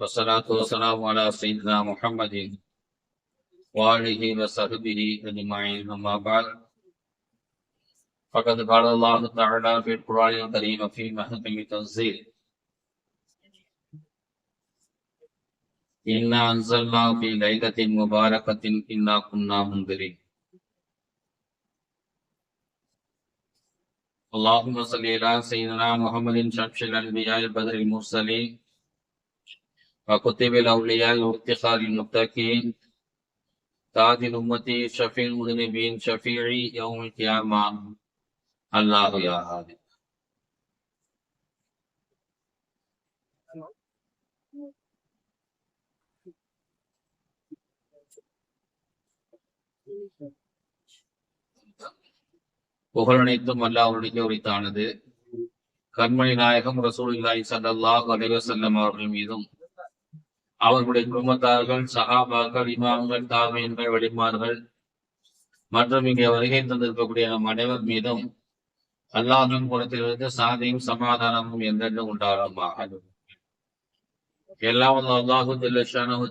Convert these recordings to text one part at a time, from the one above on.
والصلاة والسلام على سيدنا محمد وآله وصحبه أجمعين. أما بعد فقد قال الله تعالى في القرآن الكريم في محكم تنزيل إنا أنزلنا في ليلة مباركة إنا كنا منذرين. اللهم صل على سيدنا محمد شمس الأنبياء البدر المرسلين وكتب الأولياء وافتخار المتقين تاج الأمة شفيع المذنبين شفيعي يوم القيامة الله يا هادي புகழனைத்தும் அல்லாஹ்வுடைய உரித்தானது கண்மணி நாயகம் ரசூலுல்லாஹி ஸல்லல்லாஹு அலைஹி வஸல்லம் அவர்கள் மீதும் அவர்களுடைய குடும்பத்தார்கள் சகாபாக்கள் இமாம்கள் தாமியன்கள் வழிமார்கள். மற்றும் இங்கே வருகை தந்திருக்கக்கூடிய நம் அனைவர் மீதும் அல்லாஹின் குணத்திலிருந்து சாதியும் சமாதானமும் என்றென்றும் உண்டாகமாக. எல்லாம் அல்லாஹு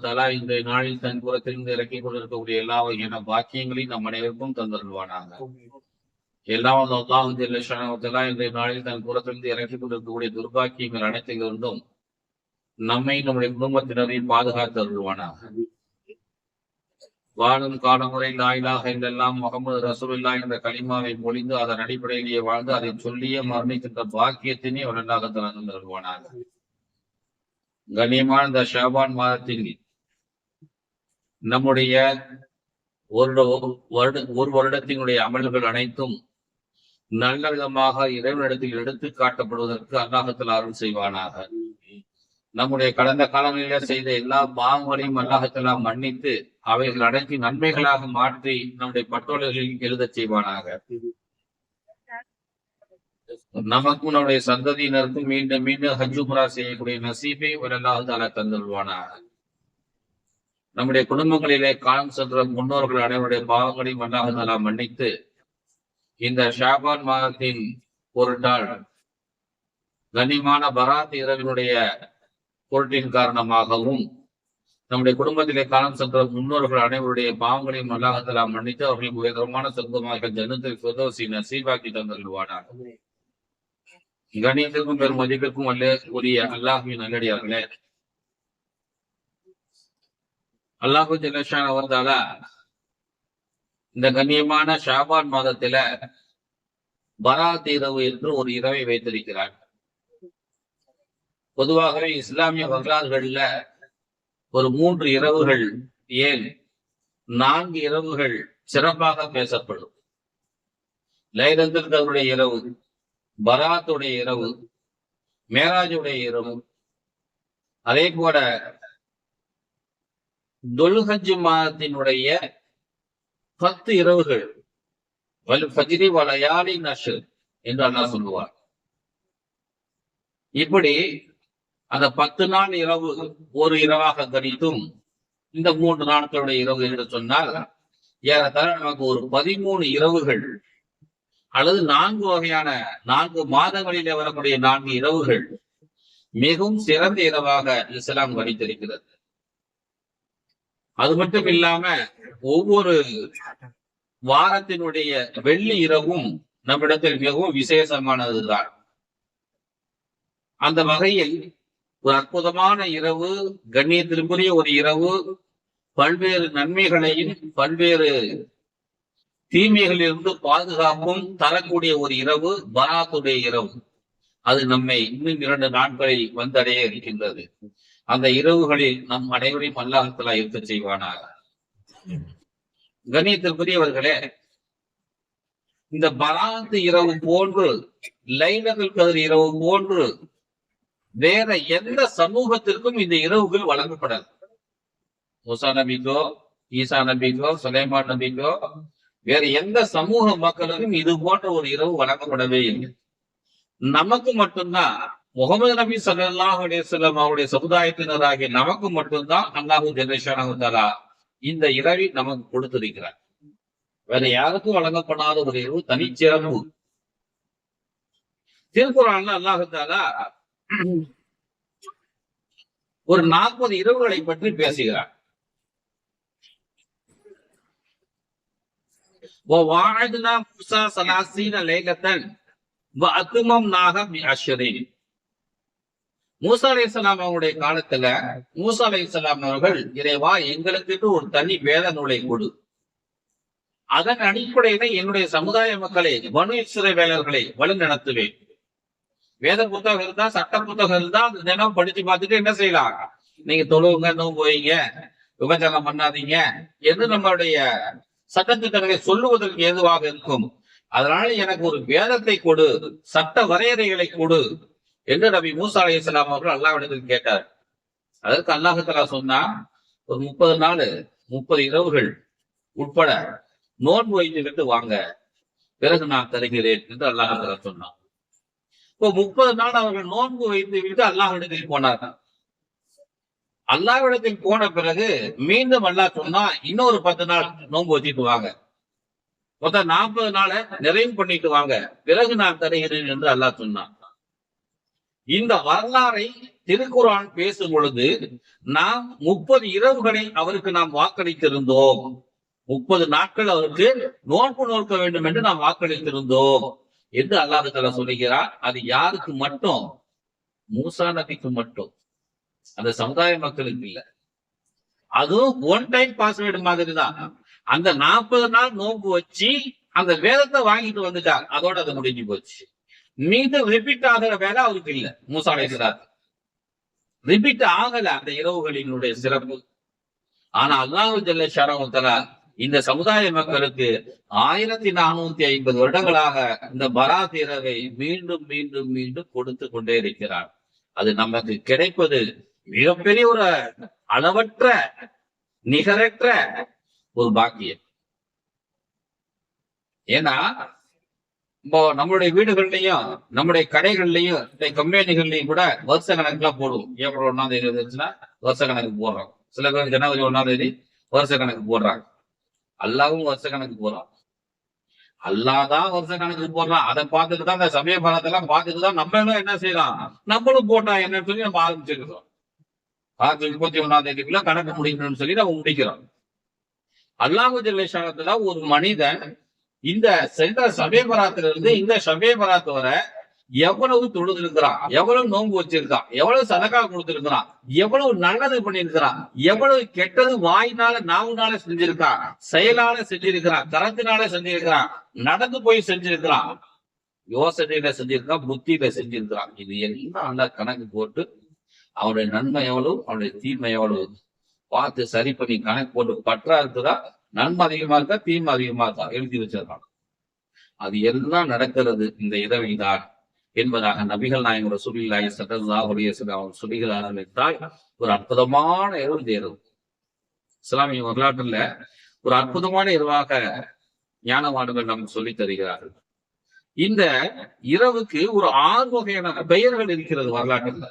தலா இன்றைய நாளில் தன் புறத்திலிருந்து இறக்கி கொண்டிருக்கக்கூடிய எல்லா வகையான பாக்கியங்களையும் நம் அனைவருக்கும் தந்தருவானாங்க எல்லாம் அல்லாஹு தலா இன்றைய நாளில் தன் புறத்திலிருந்து இறக்கி கொண்டிருக்கக்கூடிய துர்பாக்கியங்கள் அனைத்திலிருந்தும் நம்மை நம்முடைய குடும்பத்தினரையும் பாதுகாத்து அருள்வானாக. வாழும் காலமுறை லாயிலாக இதெல்லாம் முகமது ரசூலுல்லா என்ற களிமாவை பொழிந்து அதன் அடிப்படையிலேயே வாழ்ந்து அதை சொல்லிய மரணிக்கின்ற பாக்கியத்தினே உடனாக திறந்து வருவானாக கண்ணியமான இந்த ஷாபான் மாதத்தில் நம்முடைய ஒரு வருட ஒரு வருடத்தினுடைய அமல்கள் அனைத்தும் நல்ல விதமாக இறைவனிடத்தில் எடுத்து காட்டப்படுவதற்கு அல்லாஹத்தில் அருள் செய்வானாக. நம்முடைய கடந்த காலங்களில செய்த எல்லா பாவங்களையும் அல்லாஹத்தெல்லாம் மன்னித்து அவைகள் அடைத்து நன்மைகளாக மாற்றி நம்முடைய பட்டோலைகளில் எழுதச் செய்வானாக. நமக்கும் நம்முடைய சந்ததியினருக்கும் மீண்டும் மீண்டும் ஹஜ்ஜு முரா செய்யக்கூடிய நசீபை ஒரு அல்லாஹால தந்துள்வானாக நம்முடைய குடும்பங்களிலே காலம் சென்ற முன்னோர்கள் அனைவருடைய பாவங்களையும் அல்லாஹாலா மன்னித்து இந்த ஷாபான் மாதத்தின் பொருட்டால் கனிமான பராத் இரவினுடைய பொருட்டின் காரணமாகவும் நம்முடைய குடும்பத்திலே காலம் சென்ற முன்னோர்கள் அனைவருடைய பாவங்களையும் அல்லாஹலா மன்னித்து அவர்களுக்கு உயர்தரமான சொந்தமாக ஜன்னத்தில் சுதோசி நசீபாக்கி தந்துள்வானார் கணியத்திற்கும் பெரும் மதிப்பிற்கும் அல்ல உரிய அல்லாஹின் நல்லடியார்களே. அல்லாஹு ஜலஷான் அவர்தால இந்த கண்ணியமான ஷாபான் மாதத்தில பராத் இரவு என்று ஒரு இரவை வைத்திருக்கிறார். பொதுவாகவே இஸ்லாமிய வரலாறுகள்ல ஒரு மூன்று இரவுகள் ஏன் நான்கு இரவுகள் சிறப்பாக பேசப்படும்? லைலந்திருக்கருடைய இரவு பராத்துடைய இரவு மேராஜுடைய இரவு. அதே போல தொல்ஹஜ் மாதத்தினுடைய பத்து இரவுகள் வலு ஃபஜ்ரி வலையாளி நஷு என்று அண்ணா சொல்லுவார்? இப்படி அந்த பத்து நாள் இரவு ஒரு இரவாக கணித்தும் இந்த மூன்று நாட்களுடைய இரவு என்று சொன்னால் ஏறத்தாழ நமக்கு ஒரு பதிமூணு இரவுகள் அல்லது நான்கு வகையான நான்கு மாதங்களிலே வரக்கூடிய நான்கு இரவுகள் மிகவும் சிறந்த இரவாக இஸ்லாம் கணித்திருக்கிறது. அது மட்டும் இல்லாம ஒவ்வொரு வாரத்தினுடைய வெள்ளி இரவும் நம்மிடத்தில் மிகவும் விசேஷமானதுதான். அந்த வகையில் ஒரு அற்புதமான இரவு கண்ணியத்திற்குரிய ஒரு இரவு பல்வேறு நன்மைகளையும் பல்வேறு தீமைகளிலிருந்து பாதுகாப்பும் தரக்கூடிய ஒரு இரவு பராத்துடைய இரவு. அது நம்மை இன்னும் இரண்டு நாட்களை வந்தடைய இருக்கின்றது. அந்த இரவுகளில் நம் அனைவரையும் அல்லாஹலா இருக்க செய்வானாக. கண்ணியத்திற்குரியவர்களே இந்த பராத்து இரவு போன்று லைலகல் கதிர் இரவு போன்று வேற எந்த சமூகத்திற்கும் இந்த இரவுகள் வழங்கப்படாது. மூசா நபிக்கோ ஈசா நபிக்கோ சுலைமான் நபிக்கோ வேற எந்த சமூக மக்களுக்கும் இது போன்ற ஒரு இரவு வழங்கப்படவே இல்லை. நமக்கு மட்டும்தான் முகமது நபி சல்லாஹ் அலிஸ்லாம் அவருடைய சமுதாயத்தினராகிய நமக்கு மட்டும்தான் அல்லாஹூ ஜெனேஷானா இந்த இரவி நமக்கு கொடுத்திருக்கிறார். வேற யாருக்கும் வழங்கப்படாத ஒரு இரவு தனிச்சிறப்பு. திருக்குறான்ல அல்லாஹாலா ஒரு நாற்பது இரவுகளை பற்றி பேசுகிறார். வாழ்னா முசா காலத்துல மூசா அலை இஸ்லாம் அவர்கள் இறைவா எங்களுக்கு ஒரு தனி வேத நூலை கொடு. அதன் அடிப்படையில என்னுடைய சமுதாய மக்களை மனு இஸ்ரவேலர்களை வழி நடத்துவேன் வேத புத்தகம் இருந்தா சட்ட புத்தகம் இருந்தா அந்த தினம் படிச்சு பார்த்துட்டு என்ன செய்யலாம் நீங்க தொழுவுங்க இன்னும் போயிங்க விபச்சாரம் பண்ணாதீங்க. என்று நம்மளுடைய சட்டத்திட்டங்களை சொல்லுவதற்கு ஏதுவாக இருக்கும்? அதனால எனக்கு ஒரு வேதத்தை கொடு சட்ட வரையறைகளை கொடு என்று நபி மூசா அலைஹிஸ்ஸலாம் அவர்கள் அல்லாவிடத்தில் கேட்டார். அதற்கு அல்லாஹ் சொன்னா ஒரு முப்பது நாள் முப்பது இரவுகள் உட்பட நோன்பு வைத்துவிட்டு வாங்க. பிறகு நான் தருகிறேன் என்று அல்லாஹ் சொன்னான். இப்போ முப்பது நாள் அவர்கள் நோன்பு வைத்து விட்டு அல்லாஹ்விடத்தில் போனார் அல்லாஹ்விடத்தில் போன பிறகு மீண்டும் அல்லாஹ் சொன்னா இன்னொரு பத்து நாள் நோன்பு வச்சுட்டு வாங்க. மொத்தம் நாற்பது நாளை நிறைவு பண்ணிட்டு வாங்க. பிறகு நான் தருகிறேன் என்று அல்லாஹ் சொன்னான். இந்த வரலாறை திருக்குறான் பேசும் பொழுது நாம் முப்பது இரவுகளை அவருக்கு நாம் வாக்களித்திருந்தோம். முப்பது நாட்கள் அவருக்கு நோன்பு நோக்க வேண்டும் என்று நாம் வாக்களித்திருந்தோம். என்று அல்லாஹ் தலா சொல்லுகிறார் அது யாருக்கு மட்டும்? மூசா நபிக்கு மட்டும். அந்த சமுதாய மக்களுக்கு இல்ல. அதுவும் ஒன் டைம் பாஸ்வேர்டு மாதிரி தான் அந்த நாற்பது நாள் நோன்பு வச்சு அந்த வேதத்தை வாங்கிட்டு வந்துட்டார். அதோட அது முடிஞ்சு போச்சு. மீண்டும் ரிப்பீட் ஆகிற வேலை அவருக்கு இல்ல. மூசா அலைஹிஸ்ஸலாம் ரிப்பீட் ஆகல அந்த இரவுகளினுடைய சிறப்பு. ஆனா அல்லாஹு ஜல்ல ஷரவத்தலா இந்த சமுதாய மக்களுக்கு ஆயிரத்தி நானூத்தி ஐம்பது வருடங்களாக இந்த பராத் மீண்டும் மீண்டும் மீண்டும் கொடுத்து கொண்டே இருக்கிறார். அது நமக்கு கிடைப்பது மிகப்பெரிய ஒரு அளவற்ற நிகரற்ற ஒரு பாக்கியம். ஏன்னா இப்போ நம்மளுடைய வீடுகள்லயும் நம்முடைய கடைகள்லயும் இந்த கம்பெனிகள்லயும் கூட வருஷ கணக்குல போடுவோம். ஏப்ரல் ஒன்னாம் தேதி வந்துச்சுன்னா வருஷ கணக்கு போடுறோம். சில பேர் ஜனவரி ஒன்னாம் தேதி வருஷ கணக்கு போடுறாங்க. அல்லாவும் வருஷ கணக்கு போறான். அல்லாதான் வருஷ கணக்கு போடுறான். அதை பார்த்துட்டு தான் இந்த சமய பலத்தெல்லாம் பார்த்துட்டு தான் என்ன செய்யலாம்? நம்மளும் போட்டா என்னன்னு சொல்லி நம்ம ஆரம்பிச்சிருக்கோம் பார்த்து முப்பத்தி ஒன்னாம் தேதிக்குள்ள கணக்கு முடிக்கணும்னு சொல்லி நம்ம முடிக்கிறோம். அல்லாஹு ஜல்லேஷானத்துல ஒரு மனிதன் இந்த சென்ற சபேபராத்துல இருந்து இந்த சபேபராத் வரை எவ்வளவு தொழுது இருக்கிறான்? எவ்வளவு நோன்பு வச்சிருக்கான்? எவ்வளவு சதக்கா கொடுத்திருக்கிறான்? எவ்வளவு நல்லது பண்ணியிருக்கிறான்? எவ்வளவு கெட்டது வாயினால நாவுனால செஞ்சிருக்கான் செயலால செஞ்சிருக்கிறான்? கரத்தினால செஞ்சிருக்கிறான்? நடந்து போய் செஞ்சிருக்கிறான்? யோசனையில செஞ்சிருக்கான் புத்தியில செஞ்சிருக்கிறான். இது எல்லாம் நல்லா கணக்கு போட்டு அவனுடைய நன்மை எவ்வளவு அவனுடைய தீமை எவ்வளவு பார்த்து சரி பண்ணி கணக்கு போட்டு பற்றா இருக்குதா நன்மை அதிகமா இருக்கா தீமை அதிகமா இருக்கா? எழுதி வச்சிருக்கான். அது எல்லாம் நடக்கிறது இந்த இரவை தான். என்பதாக நபிகள் நாயகம் ரசூலில்லாய் ஸல்லல்லாஹு அலைஹி வஸல்லம் சொல்லுகிறார்கள் ஒரு அற்புதமான இரவு தேர்வு. இஸ்லாமிய வரலாற்றுல ஒரு அற்புதமான இரவாக ஞானவாடுகள் நமக்கு சொல்லி தருகிறார்கள். இந்த இரவுக்கு ஒரு ஆறு வகையான பெயர்கள் இருக்கிறது வரலாற்றுல.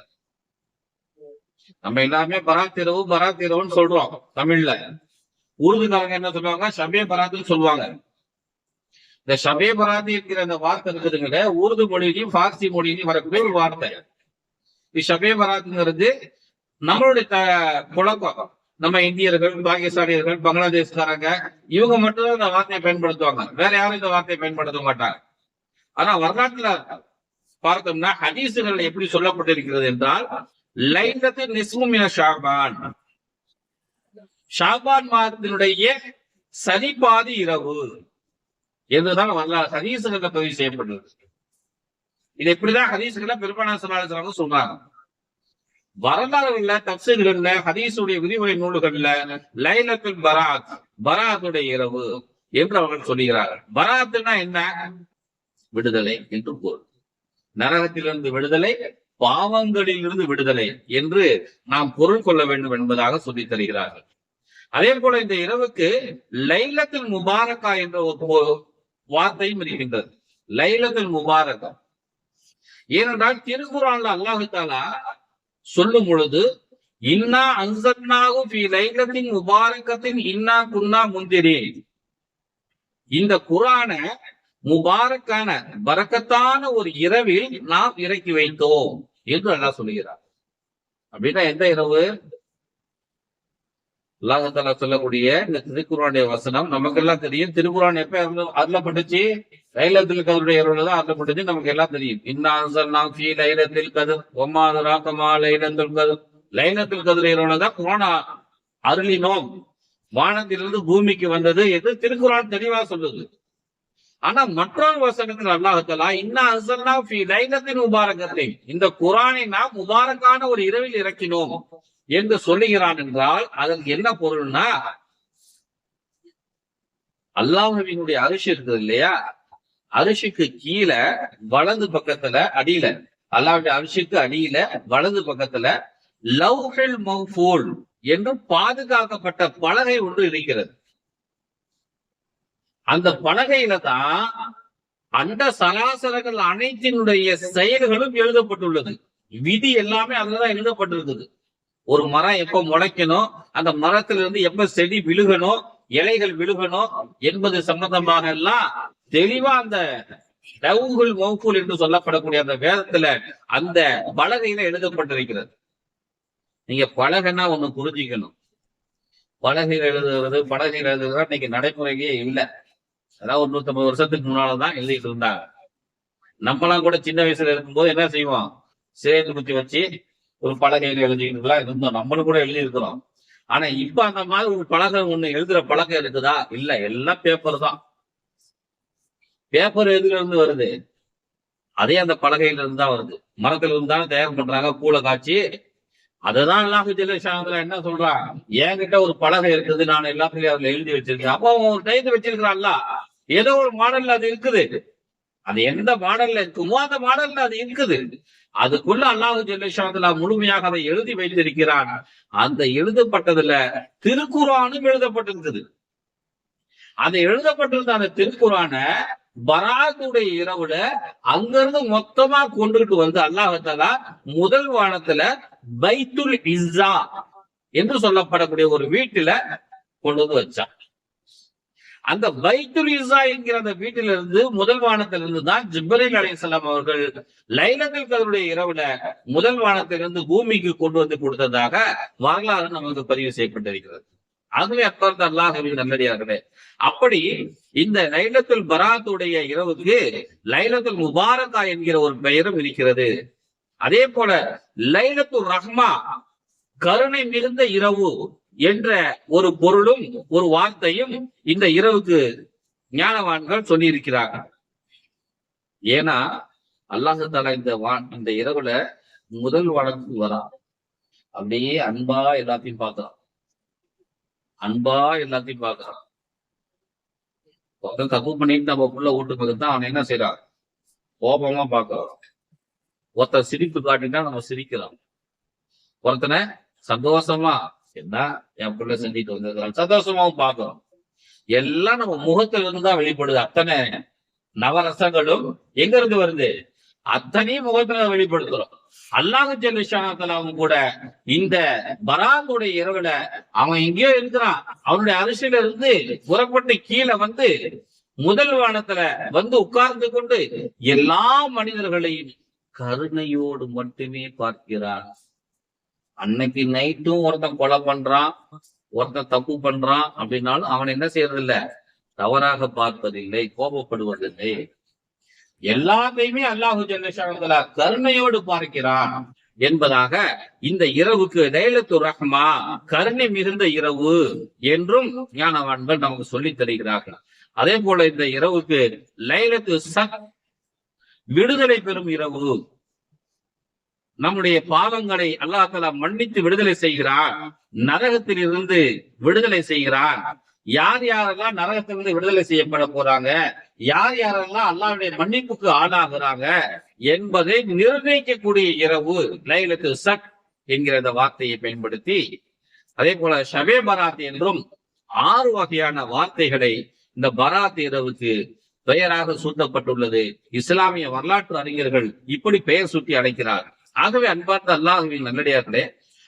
நம்ம எல்லாமே பராத் இரவு பராத் இரவுன்னு சொல்றோம் தமிழ்ல. உருதுக்காரங்க என்ன சொல்லுவாங்க? சபே பராத்துன்னு சொல்லுவாங்க. இந்த ஷபே என்கிற அந்த வார்த்தை இருக்குதுங்க உருது மொழியிலையும் பார்சி மொழியிலையும் வரக்கூடிய ஒரு வார்த்தை. இந்த பராத்துங்கிறது நம்மளுடைய த- குழப்பம் நம்ம இந்தியர்கள் பாகிஸ்தானியர்கள் பங்களாதேஷ்காரங்க இவங்க மட்டும்தான் இந்த வார்த்தையை பயன்படுத்துவாங்க. வேற யாரும் இந்த வார்த்தையை பயன்படுத்த மாட்டாங்க. ஆனா வரலாற்றுல பார்த்தோம்னா ஹதீசுகள் எப்படி சொல்லப்பட்டிருக்கிறது என்றால் லைலத்து நிஸ்முமின ஷாபான். ஷாபான் மாதத்தினுடைய சனிப்பாதி இரவு. எதுதான் வரலாறு ஹதீசுகள்ல பதிவு செய்யப்பட்டது இது எப்படிதான் ஹதீசுகளை பெருமானா சொல்லாங்க சொல்றாங்க வரலாறுகள்ல தப்சீல்கள்ல ஹதீஸுடைய விதிமுறை நூல்கள்ல லைலத்தில் பராத் பராத்துடைய இரவு என்று அவர்கள் சொல்லுகிறார்கள். பராத்துனா என்ன? விடுதலை என்று பொருள். நரகத்திலிருந்து விடுதலை பாவங்களிலிருந்து விடுதலை என்று நாம் பொருள் கொள்ள வேண்டும் என்பதாக சொல்லித் தருகிறார்கள். அதே போல இந்த இரவுக்கு லைலத்தில் முபாரக்கா என்ற ஒரு வார்த்தையும் இருக்கின்றது லைலத்தில் முபாரக்கா ஏனென்றால் திருக்குறான்ல அல்லாஹாலா சொல்லும் பொழுது இன்னா அன்சன்னாகு பி லைலத்தின் முபாரக்கத்தின் இன்னா குன்னா முந்திரி. இந்த குரான முபாரக்கான பறக்கத்தான ஒரு இரவில் நாம் இறக்கி வைத்தோம் என்று அல்லாஹ் சொல்லுகிறார். அப்படின்னா எந்த இரவு? அல்லாஹால சொல்லக்கூடிய இந்த திருக்குறானுடைய வசனம் நமக்கு எல்லாம் தெரியும். திருக்குறான் எப்ப அருள- அருளப்பட்டுச்சு? லைலத்தில் கதருடைய இரவுல தான் அருளப்பட்டுச்சு. நமக்கு எல்லாம் தெரியும் இன்னாசல் ஃபீ லைலத்தில் கதர் ஒம்மாது ராக்கமா லைலத்தில் கதர். லைலத்தில் கதிர தான் குரான் அருளினோம். வானத்திலிருந்து பூமிக்கு வந்தது என்று திருக்குறான் தெளிவா சொல்லுது. ஆனா மற்றொரு வசனத்தில் அல்லாஹலா இன்னா அசல்லா ஃபி லைலத்தின் முபாரகத்தை. இந்த குரானை நாம் முபாரக்கான ஒரு இரவில் இறக்கினோம். என்று சொல்லுகிறான் என்றால் அதற்கு என்ன பொருள்னா அல்லாஹுவினுடைய அரிசி இருக்குது இல்லையா? அரிசிக்கு கீழே வலது பக்கத்துல அடியில அல்லாவுடைய அரிசிக்கு அடியில வலது பக்கத்துல லவ்ஹல் மௌஃபூல் என்றும் பாதுகாக்கப்பட்ட பலகை ஒன்று இருக்கிறது. அந்த பலகையில தான் அந்த சராசரங்கள் அனைத்தினுடைய செயல்களும் எழுதப்பட்டுள்ளது. விதி எல்லாமே அதுலதான் எழுதப்பட்டிருக்குது. ஒரு மரம் எப்ப முளைக்கணும் அந்த மரத்துல இருந்து எப்ப செடி விழுகணும் இலைகள் விழுகணும் என்பது சம்பந்தமாக எல்லாம் தெளிவா அந்த லவ்ஹுல் மௌஃபூல் என்று சொல்லப்படக்கூடிய அந்த வேதத்துல அந்த பலகையில எழுதப்பட்டிருக்கிறது. நீங்க பலகைன்னா ஒண்ணு புரிஞ்சுக்கணும். பலகையில் எழுதுறது பலகையில் எழுதுறது இன்னைக்கு நடைமுறையே இல்லை. அதாவது ஒரு நூத்தம்பது வருஷத்துக்கு முன்னாலதான் எழுதிட்டு இருந்தாங்க. நம்மளாம் கூட சின்ன வயசுல இருக்கும்போது என்ன செய்வோம்? சேது குத்தி வச்சு ஒரு பலகையில எழுதிக்கிட்டுலாம் இருந்தோம். நம்மளும் கூட எழுதி இருக்கிறோம் ஆனா இப்ப அந்த மாதிரி ஒரு பலகை ஒண்ணு எழுதுற பழக்கம் இருக்குதா? இல்ல எல்லாம் பேப்பர் தான். பேப்பர் எதுல இருந்து வருது? அதே அந்த பலகையில இருந்து தான் வருது. மரத்துல இருந்து தானே தயார் பண்றாங்க. கூளை காய்ச்சி. அதுதான் எல்லாம் ஜெல்லஷானத்துல என்ன சொல்றான் என்கிட்ட ஒரு பலகை இருக்குது. நான் எல்லாத்துலயும் அதுல எழுதி வச்சிருக்கேன். அப்போ அவன் ஒரு டைத்து வச்சிருக்கிறான்ல. ஏதோ ஒரு மாடல்ல அது இருக்குது. அது எந்த மாடல்ல இருக்குமோ அந்த மாடல்ல அது இருக்குது. அதுக்குள்ள அல்லாஹு ஜெல்லஷானத்துல முழுமையாக அதை எழுதி வைத்திருக்கிறான். அந்த எழுதப்பட்டதுல திருக்குறானும் எழுதப்பட்டிருக்குது அந்த எழுதப்பட்டிருந்த அந்த திருக்குறான பராத்துடைய இரவுல அங்கிருந்து மொத்தமா கொண்டுட்டு வந்து அல்லாஹாலா முதல் வானத்துல பைத்துல் இஸ்ஸா என்று சொல்லப்படக்கூடிய ஒரு வீட்டுல கொண்டு வந்து வச்சான். அந்த பைத்துல் இசா என்கிற அந்த வீட்டில இருந்து முதல் வானத்திலிருந்து தான் ஜிப்ரீல் அலைஹிஸ்ஸலாம் அவர்கள் லைலத்தில் கதருடைய இரவுல முதல் வானத்திலிருந்து பூமிக்கு கொண்டு வந்து கொடுத்ததாக வரலாறு நமக்கு பதிவு செய்யப்பட்டிருக்கிறது. அதுவே அப்பார்த்த அல்லாஹின் நல்லடியார்களே. அப்படி இந்த லைலத்துல் பராத்துடைய இரவுக்கு லைலத்துல் முபாரகா என்கிற ஒரு பெயரும் இருக்கிறது. அதே போல லைலத்துல் ரஹ்மா கருணை மிகுந்த இரவு என்ற ஒரு பொருளும் ஒரு வார்த்தையும் இந்த இரவுக்கு ஞானவான்கள் சொல்லியிருக்கிறாங்க ஏன்னா அல்லாஹால இந்த வான் இந்த இரவுல முதல் வழக்கு வரா. அப்படியே அன்பா எல்லாத்தையும் பார்க்கறான் அன்பா எல்லாத்தையும் பார்க்கறான் ஒருத்தன் தப்பு பண்ணிட்டு நம்ம புள்ள வீட்டுக்கு தான் அவன் என்ன செய்யறான் கோபமா பார்க்கறான் ஒருத்தன் சிரிப்பு காட்டினா நம்ம சிரிக்கிறோம். ஒருத்தனை சந்தோஷமா என்ன? என் பிள்ளை செஞ்சுட்டு வந்திருக்கிறான் சந்தோஷமாவும் பார்க்கிறோம் எல்லாம் நம்ம முகத்துல இருந்து தான் வெளிப்படுது. அத்தனை நவரசங்களும் எங்க இருந்து வருது? அத்தனையும் முகத்துல வெளிப்படுத்துறோம். அல்லாஹ் ஜெல்லிஷானத்தலாவும் கூட இந்த பராத்துடைய இரவுல அவன் எங்கேயோ இருக்கிறான். அவனுடைய அரிசியில இருந்து புறப்பட்டு கீழே வந்து முதல் வானத்துல வந்து உட்கார்ந்து கொண்டு எல்லா மனிதர்களையும் கருணையோடு மட்டுமே பார்க்கிறான். அன்னைக்கு நைட்டும் ஒருத்தன் கொலை பண்றான் ஒருத்தன் தப்பு பண்றான் அப்படின்னாலும் அவன் என்ன செய்யறது இல்ல தவறாக பார்ப்பதில்லை கோபப்படுவதில்லை. எல்லாத்தையுமே அல்லாஹு ஜல்லஷானதுல கருணையோடு பார்க்கிறான் என்பதாக இந்த இரவுக்கு லைலத்து ரஹ்மா கருணை மிகுந்த இரவு என்றும் ஞானவான்கள் நமக்கு சொல்லித் தருகிறார்கள். அதே போல இந்த இரவுக்கு லைலத்து சக் விடுதலை பெறும் இரவு நம்முடைய பாவங்களை அல்லாஹலா மன்னித்து விடுதலை செய்கிறான். நரகத்தில் இருந்து விடுதலை செய்கிறான். யார் யாரெல்லாம் நரகத்திலிருந்து விடுதலை செய்யப்பட போறாங்க? யார் யாரெல்லாம் அல்லாவுடைய மன்னிப்புக்கு ஆளாகிறாங்க? என்பதை நிர்ணயிக்கக்கூடிய இரவு லைலத்து சக் என்கிற இந்த வார்த்தையை பயன்படுத்தி அதே போல ஷபே பராத் என்றும் ஆறு வகையான வார்த்தைகளை இந்த பராத் இரவுக்கு பெயராக சூட்டப்பட்டுள்ளது. இஸ்லாமிய வரலாற்று அறிஞர்கள் இப்படி பெயர் சூட்டி அழைக்கிறார் ஆகவே அன்பார்ந்த அல்லாஹுவின் நல்லடியார்களே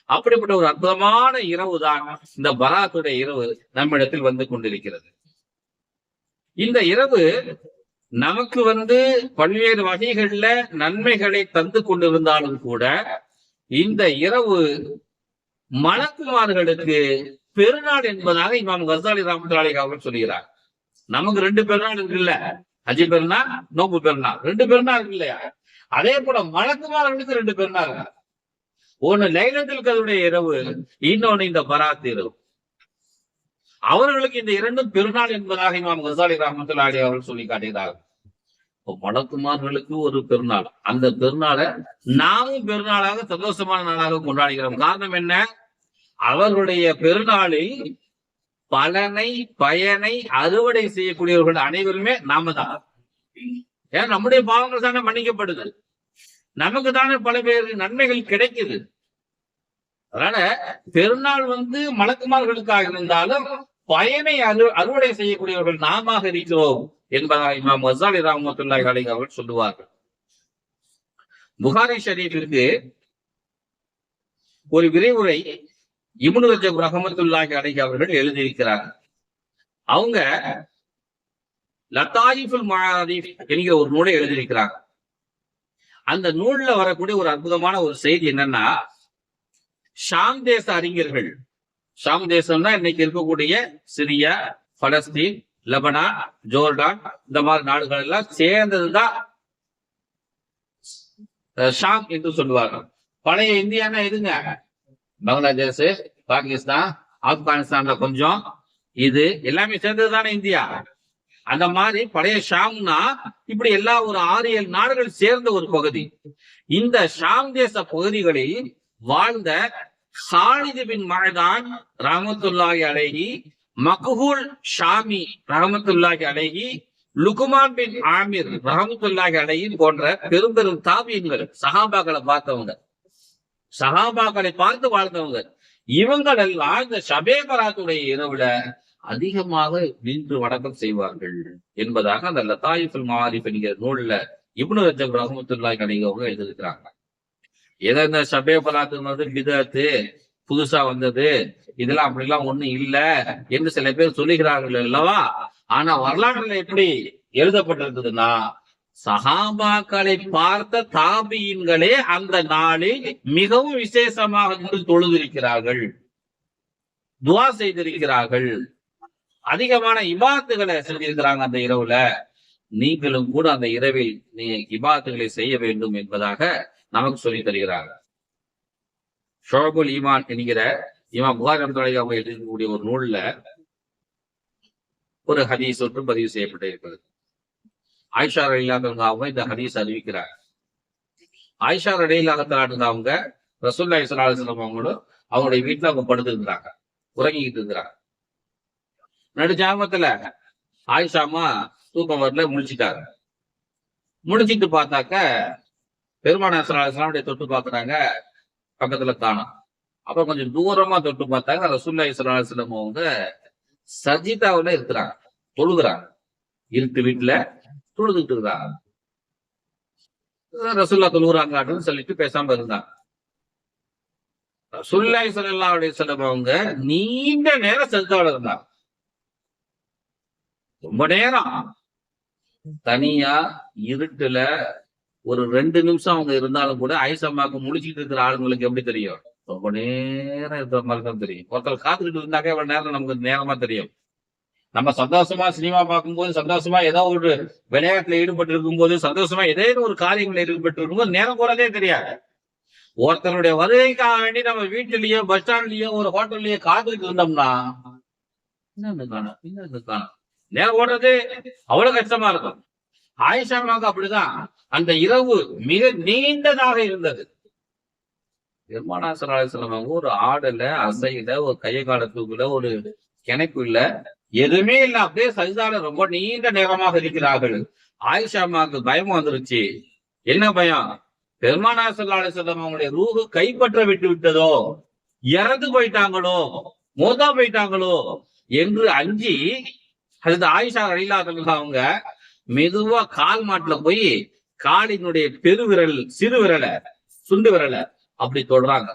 அப்படிப்பட்ட ஒரு அற்புதமான இரவு தான் இந்த பராத்துடைய இரவு நம்மிடத்தில் வந்து கொண்டிருக்கிறது. இந்த இரவு நமக்கு வந்து பல்வேறு வகைகள்ல நன்மைகளை தந்து கொண்டிருந்தாலும் கூட இந்த இரவு மலக்குமார்களுக்கு பெருநாள் என்பதாக இமாம் கசாலி ராமத்துலாலி அவர்கள் சொல்கிறார். நமக்கு ரெண்டு பெருநாள் இருக்குல்ல? அஜி பெருநாள் நோம்பு பெருநாள். ரெண்டு பெருநாள் இருக்கு இல்லையா அதே போல மலக்குமார்களுக்கு ரெண்டு பெருநாள் இருக்கு. ஒண்ணு லைலத்தில் கதருடைய இரவு இன்னொன்னு இந்த பராத் இரவு. அவர்களுக்கு இந்த இரண்டும் பெருநாள் என்பதாக இமாம் கசாலி ரஹமத்துல்லாஹி அவர்கள் சொல்லி காட்டுகிறார்கள் இப்போ மலக்குமார்களுக்கு ஒரு பெருநாள். அந்த பெருநாளை நாமும் பெருநாளாக சந்தோஷமான நாளாக கொண்டாடுகிறோம். காரணம் என்ன? அவர்களுடைய பெருநாளில் பலனை பயனை அறுவடை செய்யக்கூடியவர்கள் அனைவருமே நாம தான். ஏன்னா நம்முடைய பாவங்கள் தானே மன்னிக்கப்படுது நமக்கு தானே பல பேர் நன்மைகள் கிடைக்குது. அதனால பெருநாள் வந்து மலக்குமார்களுக்காக இருந்தாலும் பயனை அறு அறுவடை செய்யக்கூடியவர்கள் நாம இருக்கிறோம் என்பதாக இமாம் மசாலி ராமத்துல்லாஹி அலைஹி அவர்கள் சொல்லுவார்கள். புகாரி ஷரீஃபிற்கு ஒரு விரைவுரை இமுனு ரஜப் ரஹமத்துல்லாஹி அலைஹி அவர்கள் எழுதியிருக்கிறார். அவங்க லத்தாயிஃபுல் மஆரிஃப் என்கிற ஒரு நூலை எழுதியிருக்கிறாங்க. அந்த நூல்ல வரக்கூடிய ஒரு அற்புதமான ஒரு செய்தி என்னன்னா ஷாம் தேச அறிஞர்கள் ஷாம் தேசம்னா இன்னைக்கு இருக்கக்கூடிய சிரியா பலஸ்தீன் லெபனா ஜோர்டான் இந்த மாதிரி நாடுகள் எல்லாம் சேர்ந்ததுதான் ஷாம் என்று சொல்லுவாங்க. பழைய இந்தியானா எதுங்க? பங்களாதேஷ் பாகிஸ்தான் ஆப்கானிஸ்தான்ல கொஞ்சம் இது எல்லாமே சேர்ந்தது தானே இந்தியா? அந்த மாதிரி பழைய ஷாம்னா இப்படி எல்லா ஒரு ஆறு ஏழு நாடுகள் சேர்ந்த ஒரு பகுதி. இந்த ஷாம் தேச பகுதிகளில் வாழ்ந்த சாலிது பின் மழதான் ரஹமத்துல்லாஹி அழகி மக்ஹூல் ஷாமி ரஹமத்துல்லாஹி அழகி லுகுமான் பின் ஆமீர் ரஹமத்துல்லாஹி அழகி போன்ற பெரும் பெரும் தாபியங்கள் சஹாபாக்களை பார்த்தவங்க. சஹாபாக்களை பார்த்து வாழ்ந்தவங்க. இவங்கள் எல்லாம் இந்த ஷபேபராத்துடைய இரவுல அதிகமாக நின்று வணக்கம் செய்வார்கள் என்பதாக அந்த லத்தாயிஃபுல் மாரிஃப் என்கிற நூல்ல இப்னு ரஜப் ரஹமத்துல்லாஹி அலைஹி எழுதியிருக்கிறாங்க. ஏதோ இந்த சபே பராத்து பிதத்து புதுசா வந்தது இதெல்லாம் அப்படிலாம் ஒண்ணும் இல்ல என்று சில பேர் சொல்லுகிறார்கள் அல்லவா? ஆனா வரலாற்றுல எப்படி எழுதப்பட்டிருக்குதுன்னா சஹாபாக்களை பார்த்த தாபியின்களே அந்த நாளில் மிகவும் விசேஷமாக தொழுதிருக்கிறார்கள் துவா செய்திருக்கிறார்கள். அதிகமான இபாத்துகளை செஞ்சிருக்கிறாங்க அந்த இரவுல. நீங்களும் கூட அந்த இரவில் நீ இபாத்துகளை செய்ய வேண்டும் என்பதாக நமக்கு சொல்லி தருகிறாங்க ஷோபுல் ஈமான் என்கிற இமாம் புகாரம் அப்துல்லாஹி அவங்க எழுதக்கூடிய ஒரு நூல்ல ஒரு ஹதீஸ் ஒன்று பதிவு செய்யப்பட்டு இருக்கிறது ஆயிஷா ரயிலாக அவங்க இந்த ஹதீஸ் அறிவிக்கிறார். ஆயிஷா ரயிலாக அவங்க ரசூல்லா இஸ்லாசலம் அவங்களும் அவங்களுடைய வீட்டுல அவங்க படுத்து உறங்கிக்கிட்டு இருக்கிறாங்க. நடு ஜாமத்துல ஆயிஷாமா தூக்கம் வரல முழிச்சிட்டாங்க முடிச்சிட்டு பார்த்தாக்க பெருமான இஸ்லாமுடைய தொட்டு பார்க்கறாங்க பக்கத்துல காணும். அப்புறம் கொஞ்சம் தூரமா தொட்டு பார்த்தாங்க ரசூல்லா இஸ்லாம் அவங்க சஜிதாவுல இருக்கிறாங்க தொழுகிறாங்க. இருட்டு வீட்டுல தொழுதுட்டு இருக்கிறாங்க ரசுல்லா அப்படின்னு சொல்லிட்டு பேசாம இருந்தாங்க. ரசுல்லாய் சல்லா அவங்க நீண்ட நேரம் சஜிதாவுல இருந்தாங்க. ரொம்ப நேரம். தனியா இருட்டுல ஒரு ரெண்டு நிமிஷம் அவங்க இருந்தாலும் கூட ஐசம்மாக்கு முடிச்சிட்டு இருக்கிற ஆளுங்களுக்கு எப்படி தெரியும்? ரொம்ப நேரம் இருக்கிற மாதிரி தான் தெரியும். ஒருத்தர் காத்துக்கிட்டு இருந்தாக்க இவ்வளவு நேரம் நமக்கு நேரமா தெரியும். நம்ம சந்தோஷமா சினிமா பார்க்கும்போது சந்தோஷமா ஏதோ ஒரு விளையாட்டுல ஈடுபட்டு இருக்கும்போது சந்தோஷமா ஏதேனும் ஒரு காரியங்களில் ஈடுபட்டு இருக்கும்போது நேரம் போறதே தெரியாது. ஒருத்தருடைய வருகைக்காக வேண்டி நம்ம வீட்டுலயோ பஸ் ஸ்டாண்ட்லயோ ஒரு ஹோட்டல்லயோ காத்துக்கிட்டு இருந்தோம்னா இன்னும் காணும் இன்னும் காணும் நேரம் ஓடுறது அவ்வளவு கஷ்டமா இருக்கும். ஆயிஷாமாவுக்கு அப்படிதான். அந்த இரவு மிக நீண்டதாக இருந்தது. பெருமானாசராசனம் அவங்க ஒரு ஆடல அசையில ஒரு கையை கால தூக்குல ஒரு கிணப்பு இல்ல எதுவுமே இல்ல. அப்படியே சஜிதால ரொம்ப நீண்ட நேரமாக இருக்கிறார்கள். ஆயிஷாமாவுக்கு பயம் வந்துருச்சு. என்ன பயம்? பெருமானாசல்லாசலம் அவங்களுடைய ரூகு கைப்பற்ற விட்டு விட்டதோ? இறந்து போயிட்டாங்களோ? மோதா போயிட்டாங்களோ? என்று அஞ்சி அது ஆயிஷா அழிலாதவங்க அவங்க மெதுவா கால் மாட்டுல போய் காலினுடைய பெருவிரல் சிறு விரலை சுண்டு விரலை அப்படி தொடுறாங்க.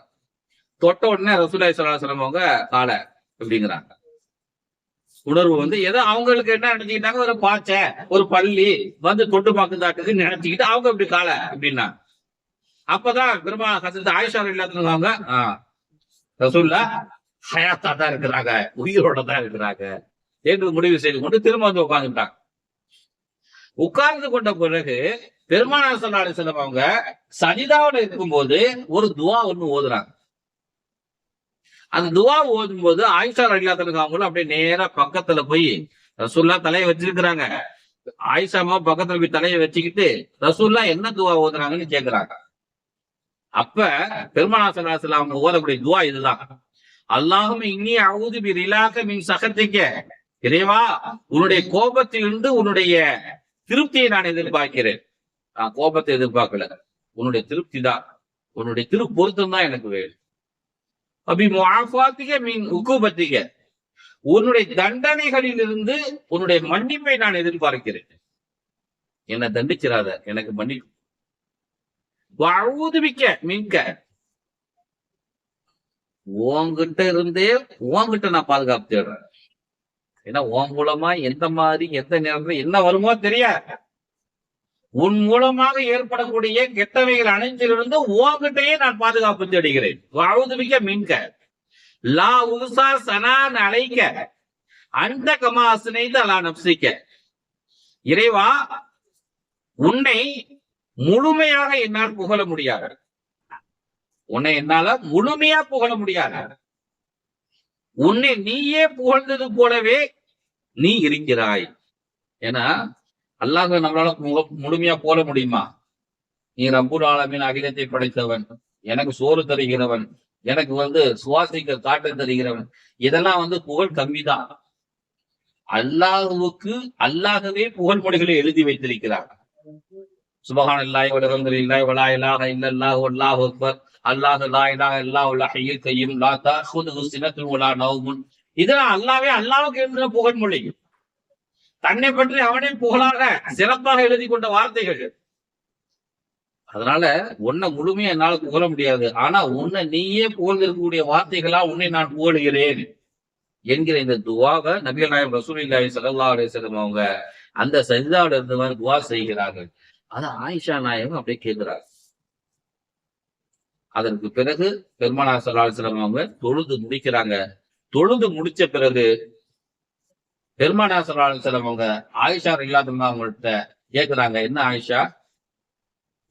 தொட்ட உடனே ரசூலாய் சலாசலம் அவங்க காலை அப்படிங்கிறாங்க. உணர்வு வந்து ஏதோ அவங்களுக்கு என்ன நினைச்சுக்கிட்டாங்க ஒரு பாச்சை ஒரு பள்ளி வந்து தொட்டு பாக்குதாட்டுக்கு நினைச்சுக்கிட்டு அவங்க இப்படி காலை அப்படின்னா அப்பதான் பெருமா ஹசரத் ஆயிஷா இல்லாதவங்க ரசூல்லா ஹயாத்தா தான் இருக்கிறாங்க உயிரோட தான் இருக்கிறாங்க. என்று முடிவு செய்து கொண்டு திரும்ப வந்து உட்கார்ந்துட்டாங்க. உட்கார்ந்து கொண்ட பிறகு பெருமானார் சொல்லாடு செல்லம் அவங்க சஜிதாவோட இருக்கும்போது ஒரு துவா ஒண்ணு ஓதுறாங்க. அந்த துவா ஓதும் போது ஆயிஷா ரலியாத்தனுக்கு அவங்களும் அப்படியே நேரா பக்கத்துல போய் ரசூல்லா தலையை வச்சிருக்கிறாங்க. ஆயிஷாமா பக்கத்துல போய் தலையை வச்சுக்கிட்டு ரசூல்லா என்ன துவா ஓதுறாங்கன்னு கேக்குறாங்க. அப்ப பெருமானா சல்லாஹ் அவங்க ஓதக்கூடிய துவா இதுதான். அல்லாஹும் இன்னி அவுது பி ரிலாக்க மின் சகத்திக்க இறைவா உன்னுடைய கோபத்திலிருந்து உன்னுடைய திருப்தியை நான் எதிர்பார்க்கிறேன். நான் கோபத்தை எதிர்பார்க்கல. உன்னுடைய திருப்தி தான் உன்னுடைய திருப்பொருத்தம் தான் எனக்கு வேணும். அப்படி முஆஃபாத்திக மீன் உக்குபத்திக உன்னுடைய தண்டனைகளில் இருந்து உன்னுடைய மன்னிப்பை நான் எதிர்பார்க்கிறேன். என்னை தண்டிச்சிடாத. எனக்கு மன்னிப்பு. வாழ்வுதுவிக்க மீன்க. உன்கிட்ட இருந்தே உன்கிட்ட நான் பாதுகாப்பு தேடுறேன். ஏன்னா உன் மூலமா எந்த மாதிரி எந்த நேரத்துல என்ன வருமோ தெரியாது. உன் மூலமாக ஏற்படக்கூடிய கெட்டவைகள் அனைத்திலிருந்து உன்கிட்டயே நான் பாதுகாப்பு தேடுகிறேன். வழுதுவிக்க மீன்க. லா உசா சனான் அழைக்க. அந்த கமாசனைந்து அலா நப்சிக்க. இறைவா உன்னை முழுமையாக என்னால் புகழ முடியாது. உன்னை என்னால முழுமையா புகழ முடியாது. உன்னை நீயே புகழ்ந்தது போலவே நீ இருக்கிறாய். ஏன்னா அல்லாஹ் நம்மளால முழுமையா போல முடியுமா? நீ ரப்புல் ஆலமீன் அகிலத்தை படைத்தவன் எனக்கு சோறு தருகிறவன் எனக்கு வந்து சுவாசிக்க காற்று தருகிறவன் இதெல்லாம் வந்து புகழ் கம்மிதான். அல்லாஹுவுக்கு அல்லாஹவே புகழ் மொழிகளை எழுதி வைத்திருக்கிறார். சுபகானல்லா உலகங்கள் இல்லாய் வலா இல்லாக இல்லல்லாஹ் அல்லாஹ் அக்பர். அல்லாஹ் லா இல்லாஹ் இல்லா அல் கையும். கய்யூம் லா தா சினத்துன் வலா நௌமுன். அல்லாஹ்வே அல்லாஹ்வுக்கு எழுதின புகழ் மொழி தன்னை பற்றி அவனே புகழாக சிறப்பாக எழுதி கொண்ட வார்த்தைகள். அதனால உன்னை முழுமையா என்னால புகழ முடியாது. ஆனா உன்னை நீயே புகழ்ந்திருக்கக்கூடிய வார்த்தைகளா உன்னை நான் புகழுகிறேன் என்கிற இந்த துவாவை நபிகள் நாயம் ரசூலில்லாஹி ஸல்லல்லாஹு அவங்க அந்த சஜிதாவுல இருந்த மாதிரி துவா செய்கிறார்கள். அது ஆயிஷா நாயகம் அப்படியே கேட்கிறார். அதற்கு பிறகு பெருமானா சல்லாஹம் அவங்க தொழுது முடிக்கிறாங்க. தொழுது முடிச்ச பிறகு பெருமானா சிலவங்க அவங்க ஆயிஷா இல்லாதவங்க அவங்கள்ட்ட கேட்கிறாங்க என்ன ஆயிஷா?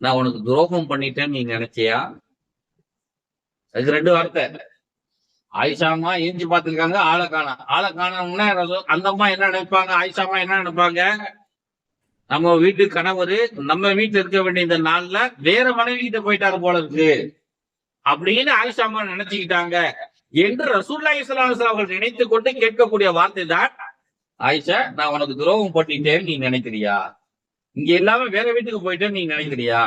நான் உனக்கு துரோகம் பண்ணிட்டேன்னு நீ நினைச்சியா? அதுக்கு ரெண்டு வார்த்தை. ஆயிஷாமா ஏஞ்சி பார்த்துருக்காங்க ஆளை காணும் ஆளை காணோம்னா அந்த அம்மா என்ன நினைப்பாங்க ஆயிஷாமா என்ன நினைப்பாங்க? நம்ம வீட்டு கணவர் நம்ம வீட்டுல இருக்க வேண்டிய இந்த நாள்ல வேற மனைவி கிட்ட போயிட்டாரு போல இருக்கு அப்படின்னு ஆயிஷாமா நினைச்சுக்கிட்டாங்க. என்று ரசூல்லா இஸ்லாம் அவர்கள் நினைத்து கொண்டு கேட்கக்கூடிய வார்த்தை தான் ஆயிஷா நான் உனக்கு துரோகம் பண்ணிட்டேன்னு நீ நினைக்கிறியா? இங்க இல்லாம வேற வீட்டுக்கு போயிட்டேன்னு நீ நினைக்கிறியா?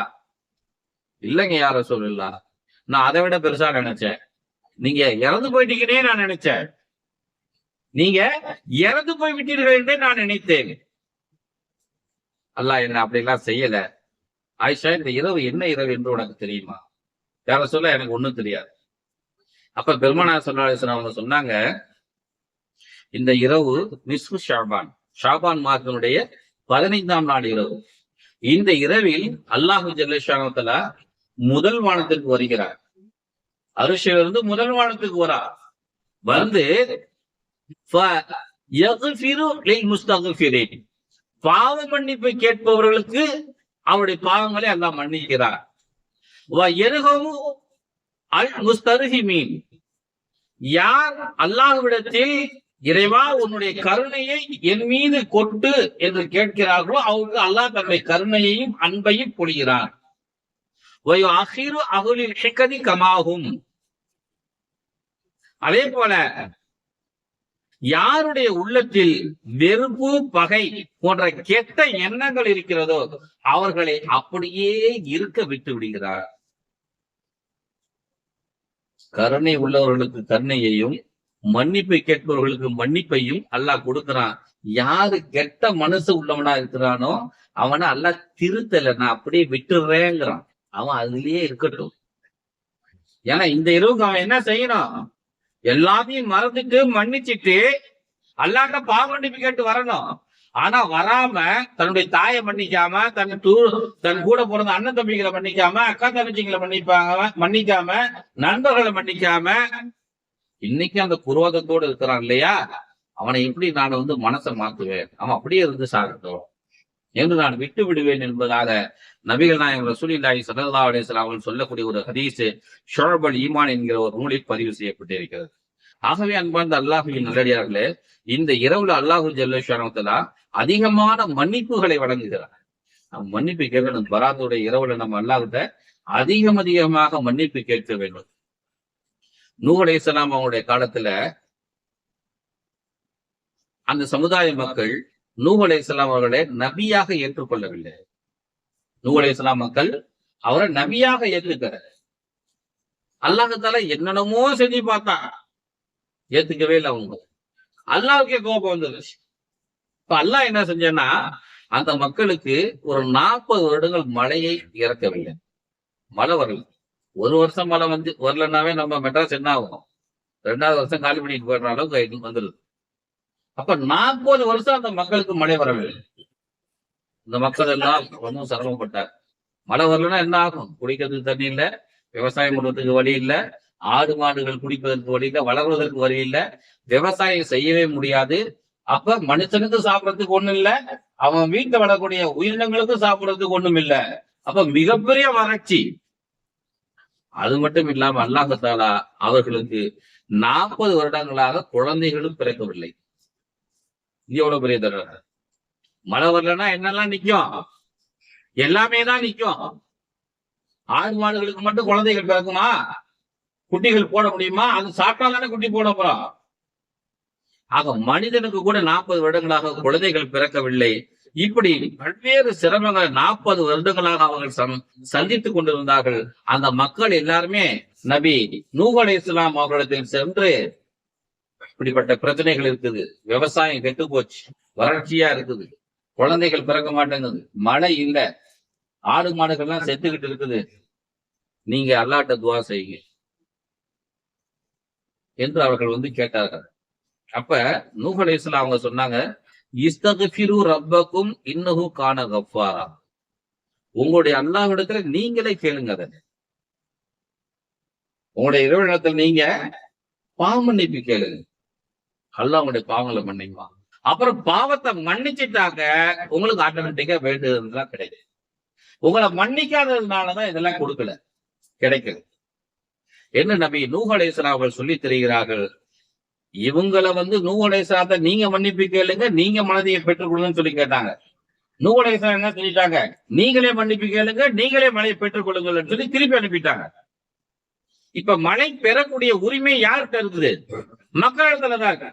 இல்லைங்க யார சொல்லலா நான் அதை விட பெருசா நினைச்சேன். நீங்க இறந்து போயிட்டீங்கன்னே நான் நினைச்சேன். நீங்க இறந்து போய் விட்டீர்கள் என்றே நான் நினைத்தேன். அல்லாஹ் என்ன அப்படிலாம் செய்யல. ஆயிஷா இந்த இரவு என்ன இரவு என்று உனக்கு தெரியுமா? யார சொல்ல எனக்கு ஒண்ணும் தெரியாது. அப்ப பெருமனா சொன்ன அவங்க சொன்னாங்க இந்த இரவு நிஸ்பு ஷாபான் ஷாபான் மாதத்தினுடைய பதினைந்தாம் நாள் இரவு. இந்த இரவில் அல்லாஹு ஜல்லேஷானத்துல முதல் வானத்திற்கு வருகிறார். அரிசியிலிருந்து முதல் வானத்துக்கு வரா. வந்து பாவ மன்னிப்பை கேட்பவர்களுக்கு அவருடைய பாவங்களை அல்லாஹ் மன்னிக்கிறார். அல் யர்ஹமு அல் யார் அல்லாஹ்விடத்தில் இறைவா உன்னுடைய கருணையை என் மீது கொட்டு என்று கேட்கிறார்களோ அவருக்கு அல்லாஹ் தன்னுடைய கருணையையும் அன்பையும் பொழிகிறார். அகுலில் கமாகும். அதே போல யாருடைய உள்ளத்தில் வெறுப்பு பகை போன்ற கெட்ட எண்ணங்கள் இருக்கிறதோ அவர்களை அப்படியே இருக்க விட்டு விடுகிறார். கருணை உள்ளவர்களுக்கு கருணையையும் மன்னிப்பை கேட்பவர்களுக்கு மன்னிப்பையும் அல்லாஹ் கொடுக்கிறான். யாரு கெட்ட மனசு உள்ளவனா இருக்கிறானோ அவனை அல்லாஹ் திருத்தல நான் அப்படியே விட்டுறேங்கிறான். அவன் அதுலயே இருக்கட்டும். ஏன்னா இந்த இரவுக்கு அவன் என்ன செய்யணும் எல்லாத்தையும் மறந்துட்டு மன்னிச்சிட்டு அல்லாட்ட பாவண்டிப்பு கேட்டு வரணும். ஆனா வராம தன்னுடைய தாயை மன்னிக்காம தன் தூ தன் கூட பிறந்த அண்ணன் தம்பிகளை மன்னிக்காம அக்கா தங்கச்சிங்களை மன்னிப்பாங்க மன்னிக்காம நண்பர்களை மன்னிக்காம இன்னைக்கு அந்த குரோதத்தோடு இருக்கிறான் இல்லையா? அவனை எப்படி நான் வந்து மனசை மாத்துவேன்? அவன் அப்படியே இருந்து சாகட்டும். என்று நான் விட்டு விடுவேன் என்பதாக நபிகள் நாயகம் ரசூலில்லாஹி ஸல்லல்லாஹு அலைஹி அவர்கள் சொல்லக்கூடிய ஒரு ஹதீஸ் ஷுஅபுல் ஈமான் என்கிற ஒரு நூலில் பதிவு செய்யப்பட்டிருக்கிறது. ஆகவே அன்பார்ந்த அல்லாஹுவின் நல்லடியார்களே இந்த இரவுல அல்லாஹு ஜல்லா அதிகமான மன்னிப்புகளை வழங்குகிறார். மன்னிப்பு கேட்கணும். பராத்துடைய இரவுல நம்ம அல்லாஹிட்ட அதிகம் அதிகமாக மன்னிப்பு கேட்க வேண்டும். நூஹ் இஸ்லாம் அவங்களுடைய காலத்துல அந்த சமுதாய மக்கள் நூஹ் இஸ்லாம் அவர்களை நபியாக ஏற்றுக்கொள்ளவில்லை. நூஹ் இஸ்லாம் மக்கள் அவரை நபியாக ஏற்றுக்கிறார் அல்லாஹால என்னென்னமோ செஞ்சு பார்த்தான். ஏத்துக்கவே இல்லை அவங்க. அல்லாவுக்கே கோபம் வந்தது. இப்ப அல்லாஹ் என்ன செஞ்சேன்னா அந்த மக்களுக்கு ஒரு நாற்பது வருடங்கள் மழையை இறக்கவில்லை. மழை வரல. ஒரு வருஷம் மழை வந்து வரலன்னாவே நம்ம மெட்ராஸ் என்ன ஆகும்? ரெண்டாவது வருஷம் காலி பண்ணிட்டு போயிடுற அளவுக்கு வந்துருது. அப்ப நாற்பது வருஷம் அந்த மக்களுக்கு மழை வரவில்லை. இந்த மக்கள் எல்லாம் ரொம்ப சிரமப்பட்டார் மழை வரலன்னா என்ன ஆகும்? குடிக்கிறதுக்கு தண்ணி இல்ல விவசாயம் பண்றதுக்கு வழி இல்ல ஆடு மாடுகள் குடிப்பதற்கு வழி இல்ல வளர்வதற்கு வழி இல்ல விவசாயம் செய்யவே முடியாது. அப்ப மனுஷனுக்கு சாப்பிடறதுக்கு ஒண்ணும் இல்ல அவன் வீட்டுல வளரக்கூடிய உயிரினங்களுக்கும் சாப்பிடறதுக்கு ஒண்ணும் இல்ல. அப்ப மிகப்பெரிய வறட்சி. அது மட்டும் இல்லாம அல்லாஹாலா அவர்களுக்கு நாற்பது வருடங்களாக குழந்தைகளும் பிறக்கவில்லை. இது எவ்வளவு பெரிய தடவை மழை வரலன்னா என்னெல்லாம் நிக்கும்? எல்லாமே தான் நிக்கும். ஆடு மாடுகளுக்கு மட்டும் குழந்தைகள் பிறக்குமா? குட்டிகள் போட முடியுமா? அது சாப்பிட்டா தானே குட்டி போட போறோம் ஆக மனிதனுக்கு கூட நாற்பது வருடங்களாக குழந்தைகள் பிறக்கவில்லை. இப்படி பல்வேறு சிரமங்களை நாற்பது வருடங்களாக அவர்கள் சந்தித்துக் கொண்டிருந்தார்கள். அந்த மக்கள் எல்லாருமே நபி நூகலை இஸ்லாம் அவர்களிடத்தில் சென்று இப்படிப்பட்ட பிரச்சனைகள் இருக்குது. விவசாயம் கெட்டு போச்சு. வறட்சியா இருக்குது. குழந்தைகள் பிறக்க மாட்டேங்குது. மழை இல்லை. ஆடு மாடுகள்லாம் செத்துக்கிட்டு இருக்குது. நீங்க அல்லாட்ட துவா செய்யுங்க. என்று அவர்கள் வந்து கேட்டார்கள். அப்ப நூஹ் அலைஹிஸ்ஸலாம் அவங்க சொன்னாங்க இஸ்தகிரு ரப்பக்கும் இன்னஹு கான கஃபாரா உங்களுடைய அல்லாஹிடத்துல நீங்களே கேளுங்க அதை. உங்களுடைய இறைவனிடத்தில் நீங்க பாவம் மன்னிப்பு கேளுங்க. அல்லாஹ் உங்களுடைய பாவங்களை மன்னிப்பான். அப்புறம் பாவத்தை மன்னிச்சுட்டாங்க உங்களுக்கு ஆட்டோமேட்டிக்கா வேண்டியதுலாம் கிடையாது. உங்களை மன்னிக்காததுனாலதான் இதெல்லாம் கொடுக்கல. கிடைக்குது என்ன நபி? நூகலேசன் அவர்கள் சொல்லி தெரிகிறார்கள் இவங்களை வந்து நூகலேசனாத நீங்க மன்னிப்பு கேளுங்க நீங்க மனதையை பெற்றுக் கொள்ளுங்கன்னு சொல்லி கேட்டாங்க. நூகலேசன் என்ன சொல்லிட்டாங்க? நீங்களே மன்னிப்பு கேளுங்க நீங்களே மழையை பெற்றுக் கொள்ளுங்கள் சொல்லி திருப்பி அனுப்பிட்டாங்க. இப்ப மழை பெறக்கூடிய உரிமை யார்கிட்ட இருக்குது? மக்களிடத்துலதான்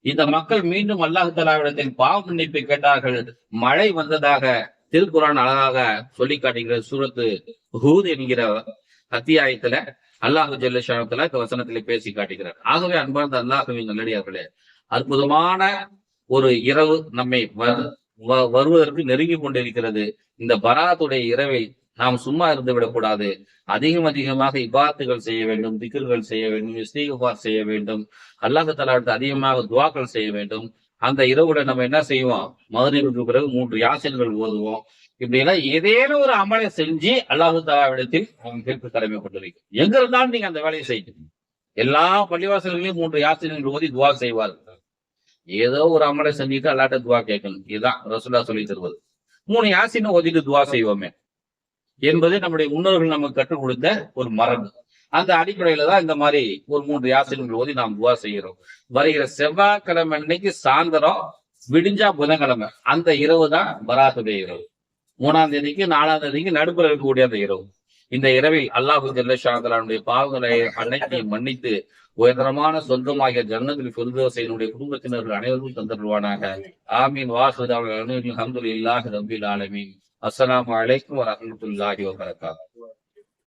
இந்த மக்கள் மீண்டும் அல்லாஹாலாவிடத்தில் பாவ மன்னிப்பு கேட்டார்கள். மழை வந்ததாக திருக்குறான் அழகாக சொல்லி காட்டுகிற சூரத்து ஹூத் என்கிற அத்தியாயத்துல அல்லாஹு ஜல்லஷானத்துல இந்த வசனத்திலே பேசி காட்டுகிறார். ஆகவே அன்பார்ந்த அல்லாஹுவின் நல்லடியார்களே அற்புதமான ஒரு இரவு நம்மை வ- வருவதற்கு நெருங்கி கொண்டிருக்கிறது. இந்த பராத்துடைய இரவை நாம் சும்மா இருந்து விடக்கூடாது. அதிகம் அதிகமாக இபாத்துகள் செய்ய வேண்டும் திக்ர்கள் செய்ய வேண்டும் இஸ்தீகபார் செய்ய வேண்டும். அல்லாஹு தலாவிட்டு அதிகமாக துவாக்கள் செய்ய வேண்டும். அந்த இரவுல நம்ம என்ன செய்வோம்? மதுரைக்கு பிறகு மூன்று யாசன்கள் ஓதுவோம். இப்படி எல்லாம் ஏதேனும் ஒரு அமலை செஞ்சு அல்லாஹு தாவிடத்தில் அவங்க கேட்பு தலைமை கொண்டிருக்கும். எங்க இருந்தாலும் நீங்க அந்த வேலையை செய்யணும் எல்லா பள்ளிவாசல்களையும் மூன்று யாசன்கள் ஓதி துவா செய்வார்கள். ஏதோ ஒரு அமலை செஞ்சுட்டு அல்லாட்ட துவா கேட்கணும். இதுதான் ரசுல்லா சொல்லி தருவது. மூணு யாசினை ஓதிட்டு துவா செய்வோமே. என்பது நம்முடைய முன்னோர்கள் நமக்கு கற்றுக் கொடுத்த ஒரு மரபு. அந்த அடிப்படையில தான் இந்த மாதிரி ஒரு மூன்று யாசின்கள் ஓதி நாம் துவா செய்கிறோம். வருகிற செவ்வாய்க்கிழமை அன்னைக்கு சாயந்தரம் விடிஞ்சா புதன்கிழமை. அந்த இரவு தான் பராத்துடைய இரவு. மூணாம் தேதிக்கு நாலாம் தேதிக்கு நடுப்புற இருக்கக்கூடிய அந்த இரவு. இந்த இரவில் அல்லாஹு ஜல்லஷாந்தலானுடைய பாவங்களை அனைத்தையும் மன்னித்து உயர்தரமான சொந்தமாகிய ஜன்னத்தில் ஃபிர்தோஸினுடைய குடும்பத்தினர்கள் அனைவருக்கும் தந்துடுவானாக ஆமீன். வாசுதாவில் அனுமதி அஹமதுல்லாஹி ரபில் ஆலமீன். அஸ்லாம் அலைக்கும் வரமத்துல்லாஹி வபரகாத்துஹு